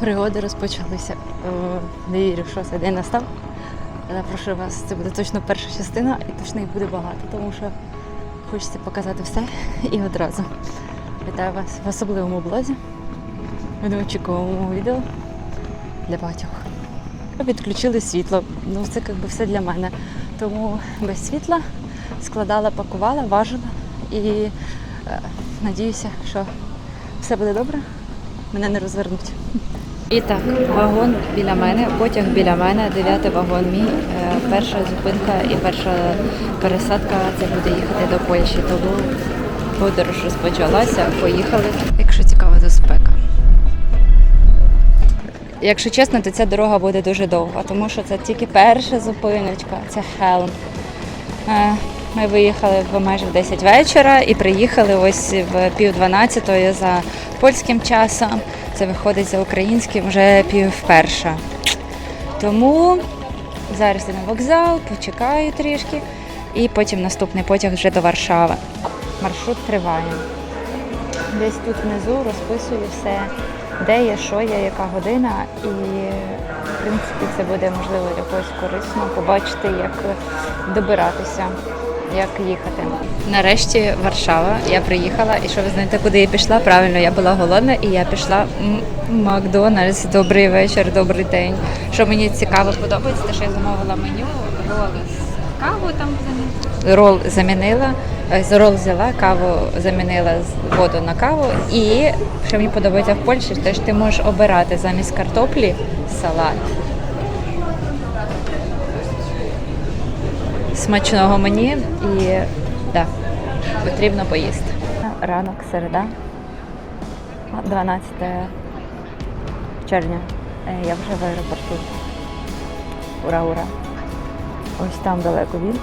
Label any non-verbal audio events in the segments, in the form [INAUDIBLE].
Пригоди розпочалися. Не вірю, що цей день настав. Але прошу вас, це буде точно перша частина і точно їх буде багато, тому що хочеться показати все і одразу. Вітаю вас в особливому блозі, в неочікуваному відео для багатьох. Відключили світло. Ну, це якби все для мене. Тому без світла складала, пакувала, важила і е, надіюся, що все буде добре. Мене не розвернуть. І так, вагон біля мене, потяг біля мене, дев'ятий вагон мій. Е, Перша зупинка і перша пересадка це буде їхати до Польщі. Тому подорож розпочалася. Поїхали. Якщо цікаво, то спека. Якщо чесно, то ця дорога буде дуже довга, тому що це тільки перша зупиночка, це Хелм. Ми виїхали в майже в 10 вечора і приїхали ось в пів 12 за польським часом. Це виходить за українським вже пів перша. Тому зараз я на вокзал, почекаю трішки, і потім наступний потяг вже до Варшави. Маршрут триває. Десь тут внизу розписую все, де є, що є, яка година. І в принципі це буде можливо якось корисно побачити, як добиратися, як їхати. Нарешті Варшава. Я приїхала, і що ви знаєте, куди я пішла? Правильно, я була голодна і я пішла в Макдональдс. Добрий вечір, добрий день. Що мені цікаво подобається, те, що я замовила меню, роли з каву там замінила. Рол замінила. е, з Рол взяла, каву замінила з воду на каву. І що мені подобається в Польщі, те, що ти можеш обирати замість картоплі салат. Смачного мені і да, потрібно поїсти. Ранок, середа, 12 червня. Е, Я вже в аеропорту. Ура, ура. Ось там далеко він.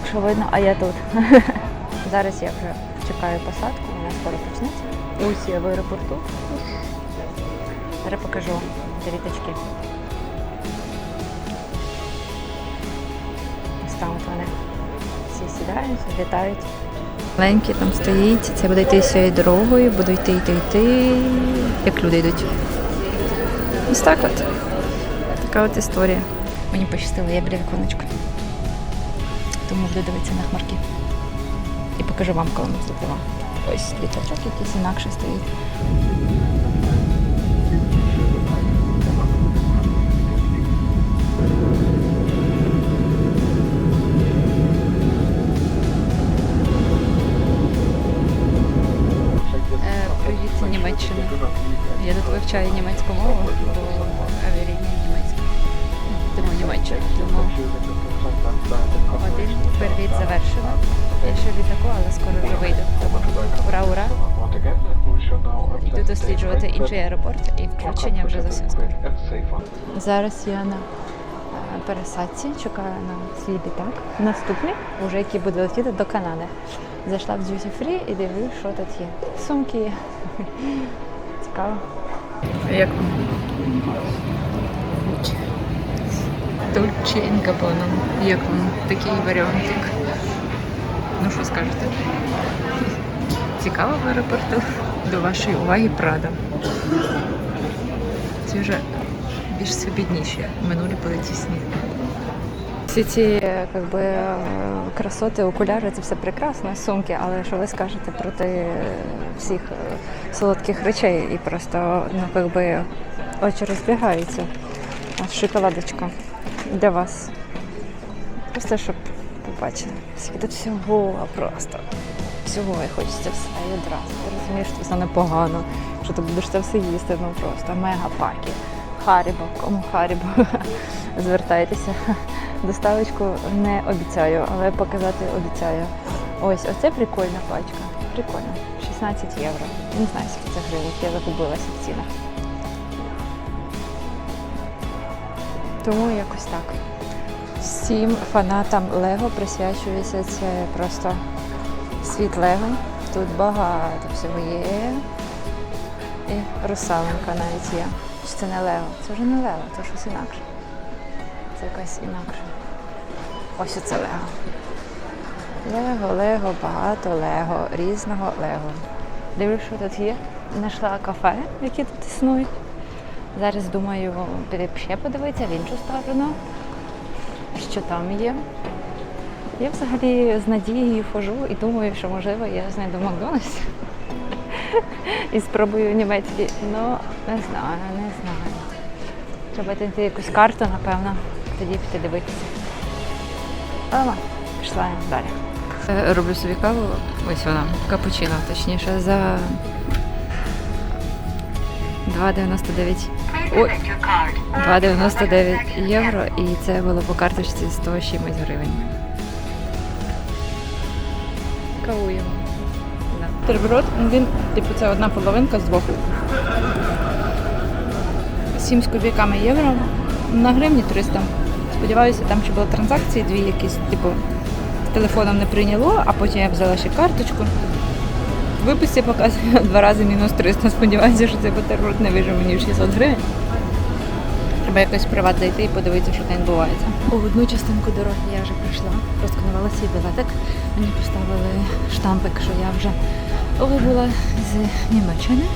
Якщо видно, а я тут. [LAUGHS] Зараз я вже чекаю посадку, вона скоро почнеться. Ось я в аеропорту. Зараз покажу літачки. Ось сідають, літають. Маленький там стоїть, це буде йти цією дорогою, буду йти, йти, йти, як люди йдуть. Ось так от. Така от історія. Мені пощастило, я біля віконечка. Тому буду дивитися на хмарки. І покажу вам, коли ми вступимо. Ось літачок якийсь інакше стоїть. Переліт завершено. Я ще в літаку, але скоро вже вийду. Ура, ура! Йду досліджувати інший аеропорт і включення вже зовсім скоро. Зараз я на е, пересадці, чекаю на свій літак. Наступний, вже який буде летіти до Канади. Зайшла в Duty Free і дивлюсь, що тут є. Сумки. [LAUGHS] Цікаво. Як вам? Дольченька паном. Як вам такий варіантик? Ну що скажете? Цікаво в аеропорту. До вашої уваги Прада. Ці вже більш свобідніші. Минулі були тісні. Всі ці е, би, е, красоти, окуляри це все прекрасно, сумки, але що ви скажете проти е, всіх солодких речей і просто ну, как би, очі розбігаються. Шоколадочка для вас. Просто щоб побачили. Скільки тут всього просто. Всього і хочеться все і одразу. Ти розумієш, що це непогано, що ти будеш це все їсти, ну просто мега паки. Харібо, кому Харібо. [LAUGHS] Звертайтеся. Доставочку не обіцяю, але показати обіцяю. Ось, оце прикольна пачка. Прикольно. 16 євро. Не знаю, скільки це гривень, я загубилася в цінах. Тому якось так. Всім фанатам Лего присвячується це просто світ Лего. Тут багато всього є. І русаленька навіть є. Чи це не Лего? Це вже не Лего, це щось інакше. Це якась інакше. Ось оце Лего. Лего, Лего, багато Лего, різного Лего. Дивлюсь, що тут є. Знайшла кафе, які тут існують. Зараз думаю ще подивитися в іншу сторону, що там є. Я взагалі з надією хожу і думаю, що можливо я знайду Макдональдс [LAUGHS] і спробую німецький. Ну, не знаю, не знаю. Треба знайти якусь карту, напевно, тоді піти дивитися. Але пішла я далі. Е, Роблю собі каву, ось вона, капучино, точніше, за 2,99. Ой, 2,99 євро, і це було по карточці 100 чимось гривень. Кавуємо. Бутерброд, він, типу, це одна половинка з двох. 7 з копійками євро. На гривні 300. Сподіваюся, там ще були транзакції дві якісь, типу, телефоном не прийняло, а потім я взяла ще карточку. Виписці показує два рази мінус 300. Сподіваюся, що цей бутерброд не вижив мені 600 гривень. Треба якось приват зайти і подивитися, що там відбувається. У одну частинку дороги я вже прийшла, розконувала свій білетик. Мені поставили штампик, що я вже вибула з Німеччини.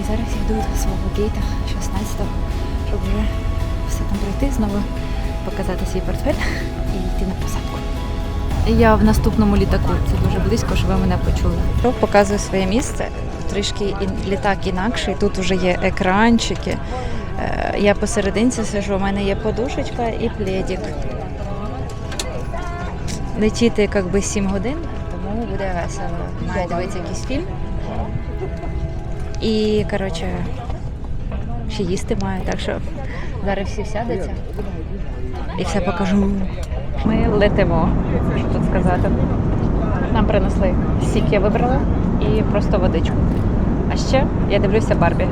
І зараз я йду до свого гейта 16-го, щоб вже все там пройти, знову показати свій портфель і йти на посадку. Я в наступному літаку, це дуже близько, щоб ви мене почули. Показую своє місце. Трішки літак інакший. Тут вже є екранчики. Е, Я посерединці сижу, у мене є подушечка і пледик. Летіти як би 7 годин, тому буде весело. Маю дивитися якийсь фільм. І, коротше, ще їсти маю, так що зараз всі сядуться і все покажу. Ми летимо, що тут сказати. Нам принесли сік, я вибрала, і просто водичку. А ще я дивлюся Барбі.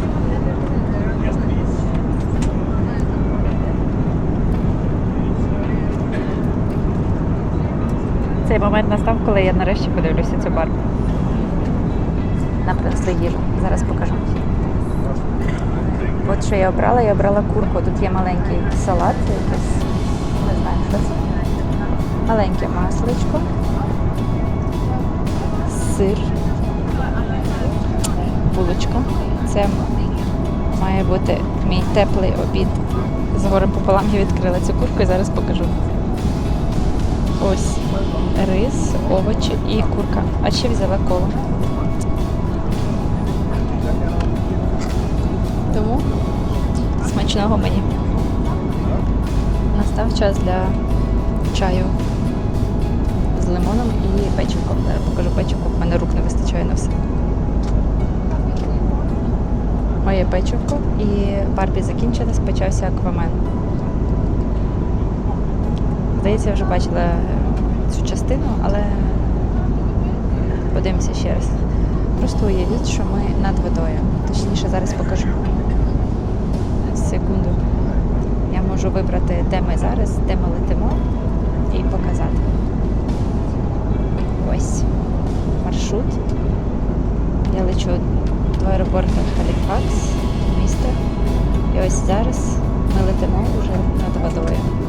Цей момент настав, коли я нарешті подивлюся цю барбі. Нам принесли їжу. Зараз покажу. От що я обрала, я обрала курку. Тут є маленький салат, якийсь, не знаю, що це. Маленьке масличко, сир, булочка. Це має бути мій теплий обід. З горем пополам я відкрила цю курку і зараз покажу. Ось рис, овочі і курка. А ще взяла коло. Тому смачного мені. Настав час для чаю з лимоном і печивком. Зараз покажу печивку, в мене рук не вистачає на все. Моє печивко і Барбі закінчилась, почався аквамен. Здається, я вже бачила е, цю частину, але подивимося ще раз. Просто уявіть, що ми над водою. Точніше, зараз покажу. Секунду. Я можу вибрати, де ми зараз, де ми летимо, і показати. Ось маршрут. Я лечу до аеропорту Халіфакс, місто. І ось зараз ми летимо вже над водою.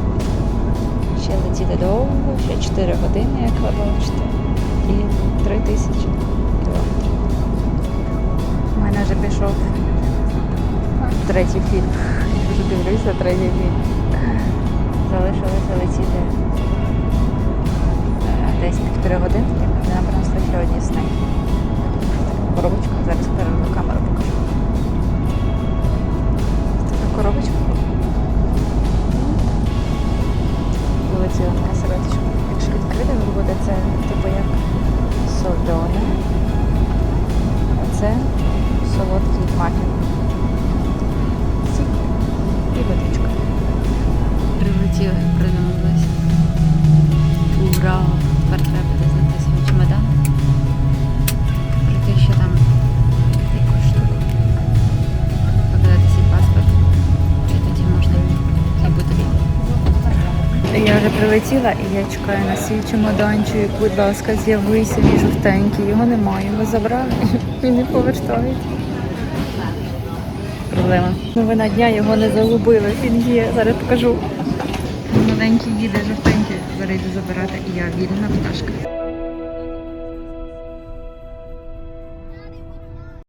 Ще летіти довго, ще 4 години, як ви бачите, і 3 тисячі кілометрів. У мене вже пішов третій фільм. Я вже дивлюся третій фільм. Залишилося летіти е, десь півтори годинки. Нам принесли ще одні сни. Коробочка, зараз переверну камеру покажу. Прилетіла і я чекаю на свій чемоданчик. Будь ласка, з'явися мій жовтенький. Його немає. Його забрали. [LAUGHS] Він не повертають. Проблема. Новина дня його не загубили. Він є. Зараз покажу. Маленький їде жовтенький. Зараз йду забирати і я вільна пташка.